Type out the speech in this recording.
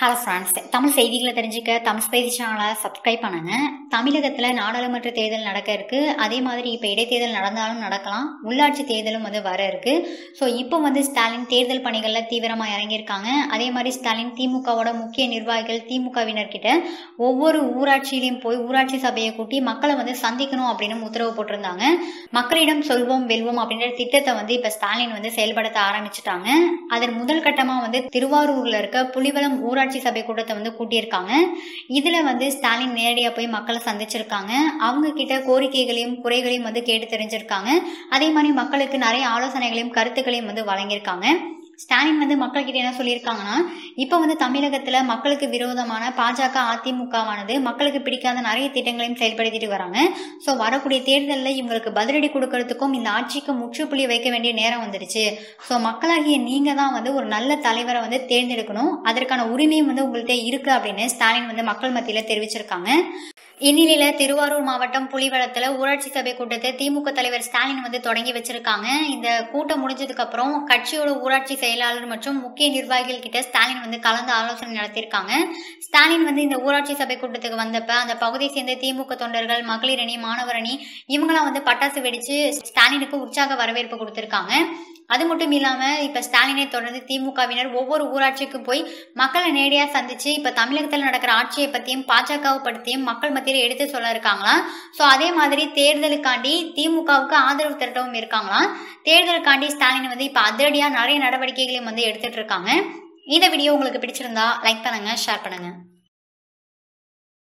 Hello friends Tamil செய்திகளை தெரிஞ்சுக்க தமிழ் செய்தி சேனலை சப்ஸ்கிரைப் பண்ணுங்க. தமிழகத்தில் நாடாளுமன்ற தேர்தல் நடக்க இருக்கு. அதே மாதிரி இப்போ இடைத்தேர்தல் நடந்தாலும் நடக்கலாம். உள்ளாட்சி தேர்தலும் வந்து வர இருக்கு. ஸோ இப்போ வந்து ஸ்டாலின் தேர்தல் பணிகளில் தீவிரமாக இறங்கியிருக்காங்க. அதே மாதிரி ஸ்டாலின் திமுகவோட முக்கிய நிர்வாகிகள் திமுகவினர்கிட்ட ஒவ்வொரு ஊராட்சியிலையும் போய் ஊராட்சி சபையை கூட்டி மக்களை வந்து சந்திக்கணும் அப்படின்னு உத்தரவு போட்டிருந்தாங்க. மக்களிடம் சொல்வோம் வெல்வோம் அப்படின்ற திட்டத்தை வந்து இப்போ ஸ்டாலின் வந்து செயல்படுத்த ஆரம்பிச்சிட்டாங்க. அதன் முதல் கட்டமாக வந்து திருவாரூரில் இருக்க புலிவலம் ஊராட்சி சபை கூட்டத்தை வந்து கூட்டியிருக்காங்க. இதில் வந்து ஸ்டாலின் நேரடியாக போய் மக்களை சந்திச்சிருக்காங்க. அவங்க கிட்ட கோரிக்கைகளையும் குறைகளையும் வந்து கேட்டு தெரிஞ்சிருக்காங்க. அதே மாதிரி மக்களுக்கு நிறைய ஆலோசனைகளையும் கருத்துக்களையும் வந்து வழங்கியிருக்காங்க. ஸ்டாலின் வந்து மக்கள்கிட்ட என்ன சொல்லியிருக்காங்கன்னா இப்போ வந்து தமிழகத்தில் மக்களுக்கு விரோதமான பாஜக அதிமுகவானது மக்களுக்கு பிடிக்காத நிறைய திட்டங்களையும் செயல்படுத்திட்டு வராங்க. ஸோ வரக்கூடிய தேர்தலில் இவங்களுக்கு பதிலடி கொடுக்கறதுக்கும் இந்த ஆட்சிக்கு முற்றுப்புள்ளி வைக்க வேண்டிய நேரம் வந்துடுச்சு. ஸோ மக்களாகிய நீங்கள் தான் வந்து ஒரு நல்ல தலைவரை வந்து தேர்ந்தெடுக்கணும். அதற்கான உரிமையும் வந்து உங்கள்கிட்ட இருக்கு அப்படின்னு ஸ்டாலின் வந்து மக்கள் மத்தியில் தெரிவிச்சிருக்காங்க. இந்நிலையில திருவாரூர் மாவட்டம் புலிவளத்துல ஊராட்சி சபை கூட்டத்தை திமுக தலைவர் ஸ்டாலின் வந்து தொடங்கி வச்சிருக்காங்க. இந்த கூட்டம் முடிஞ்சதுக்கு அப்புறம் கட்சியோட ஊராட்சி செயலாளர் மற்றும் முக்கிய நிர்வாகிகள் கிட்ட ஸ்டாலின் வந்து கலந்து ஆலோசனை நடத்தியிருக்காங்க. ஸ்டாலின் வந்து இந்த ஊராட்சி சபை கூட்டத்துக்கு வந்தப்ப அந்த பகுதியை சேர்ந்த திமுக தொண்டர்கள் மகளிர் அணி மாணவர் அணி இவங்களாம் வந்து பட்டாசு வெடிச்சு ஸ்டாலினுக்கு உற்சாக வரவேற்பு கொடுத்திருக்காங்க. அது மட்டும் இல்லாமல் இப்போ ஸ்டாலினை தொடர்ந்து திமுகவினர் ஒவ்வொரு ஊராட்சிக்கும் போய் மக்களை நேரடியாக சந்திச்சு இப்போ தமிழகத்தில் நடக்கிற ஆட்சியை பற்றியும் பாஜகவை பற்றியும் மக்கள் மத்தியில் எடுத்து சொல்ல இருக்காங்களாம். ஸோ அதே மாதிரி தேர்தலுக்காண்டி திமுகவுக்கு ஆதரவு திரட்டவும் இருக்காங்களாம். தேர்தலுக்காண்டி ஸ்டாலின் வந்து இப்போ அதிரடியாக நிறைய நடவடிக்கைகளையும் வந்து எடுத்துட்டு இருக்காங்க. இந்த வீடியோ உங்களுக்கு பிடிச்சிருந்தா லைக் பண்ணுங்க ஷேர் பண்ணுங்க.